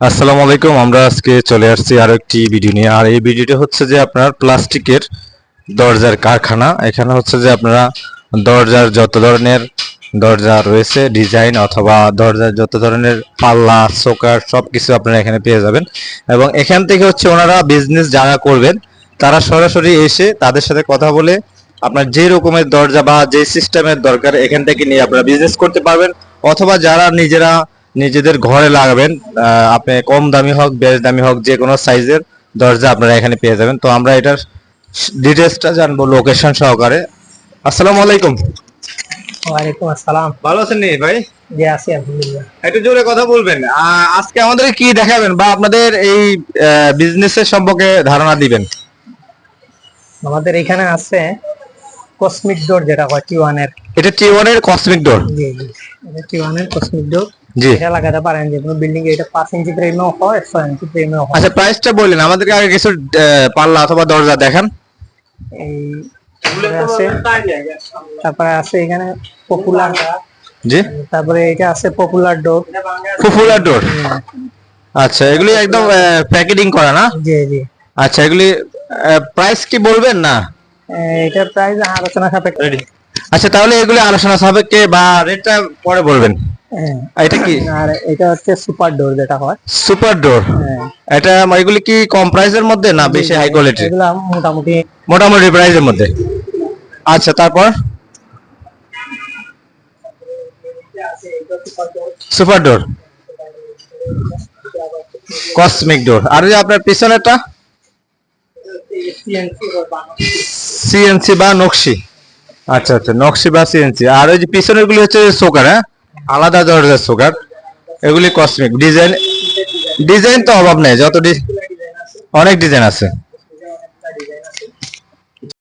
আসসালামু আলাইকুম, আমরা আজকে চলে আসছি আরও একটি ভিডিও নিয়ে। আর এই ভিডিওটা হচ্ছে যে আপনার প্লাস্টিকের দরজার কারখানা। এখানে হচ্ছে যে আপনারা দরজার যত ধরনের দরজা রয়েছে ডিজাইন অথবা দরজার যত ধরনের পাল্লা সোকার সব কিছু আপনারা এখানে পেয়ে যাবেন। এবং এখান থেকে হচ্ছে ওনারা বিজনেস যারা করবেন, তারা সরাসরি এসে তাদের সাথে কথা বলে আপনার যে রকমের দরজা বা যে সিস্টেমের দরকার, এখান থেকে নিয়ে আপনারা বিজনেস করতে পারবেন। অথবা যারা নিজেরা নিজেদের ঘরে লাগাবেন আপনি কম দামি হোক বেশ দামি হোক যে কোনো সাইজের দরজা আপনারা এখানে পেয়ে যাবেন। তো আমরা এটার ডিটেলসটা জানব লোকেশন সহকারে। আসসালামু আলাইকুম। ওয়ালাইকুম আসসালাম। ভালো আছেন নি ভাই? জি আছি আলহামদুলিল্লাহ। একটু জোরে কথা বলবেন। আহ, আজকে আমাদের কি দেখাবেন বা আপনাদের এই বিজনেসের সম্পর্কে ধারণা দিবেন? আমাদের এখানে আছে কসমিক ডোর যেটা হয় টি ওয়ানের এটা টি কসমিক ডোর জি জি। এটা টি ওয়ানের কসমিক ডোর জি। এটা লাগাতে পারেন যে কোনো বিল্ডিং এটা পাঁচ ইঞ্চি ফ্রেমেও হয় ছয় ইঞ্চি ফ্রেমেও হয়। আচ্ছা প্রাইসটা বললেন আমাদেরকে আগে কিছু পাল্লা অথবা দরজা দেখান। এই তারপরে আছে তারপরে আছে এখানে পপুলার জি। তারপরে এটা আছে পপুলার ডোর ডোর আচ্ছা এগুলি একদম প্যাকেটিং করা না? জি জি। আচ্ছা এগুলি প্রাইস কি বলবেন না? প্রাইস আলোচনা সাপেক্ষে। আচ্ছা তাহলে এগুলি আলোচনা সাপেক্ষে বা রেটটা পরে বলবেন। এটা কি? আর এটা হচ্ছে সুপার ডোর যেটা হয়। Super door? হ্যাঁ। এটা এগুলি কি কম প্রাইসের মধ্যে না বেশি হাই কোয়ালিটির? এগুলা মোটামুটি মোটামুটি প্রাইসের মধ্যে। আচ্ছা তারপর? Super door. Cosmic door. আর ওই যে আপনার পিছনেরটা? সিএনসি বা নকশি। আচ্ছা আচ্ছা নকশি বা সিএনসি আর ওই যে পিছনের গুলি হচ্ছে সোকার হ্যাঁ? আলাদা দরজার সুগার এগুলি কসমিক ডিজাইন ডিজাইন তো অভাব নেই, যত ডিজাইন অনেক ডিজাইন আছে।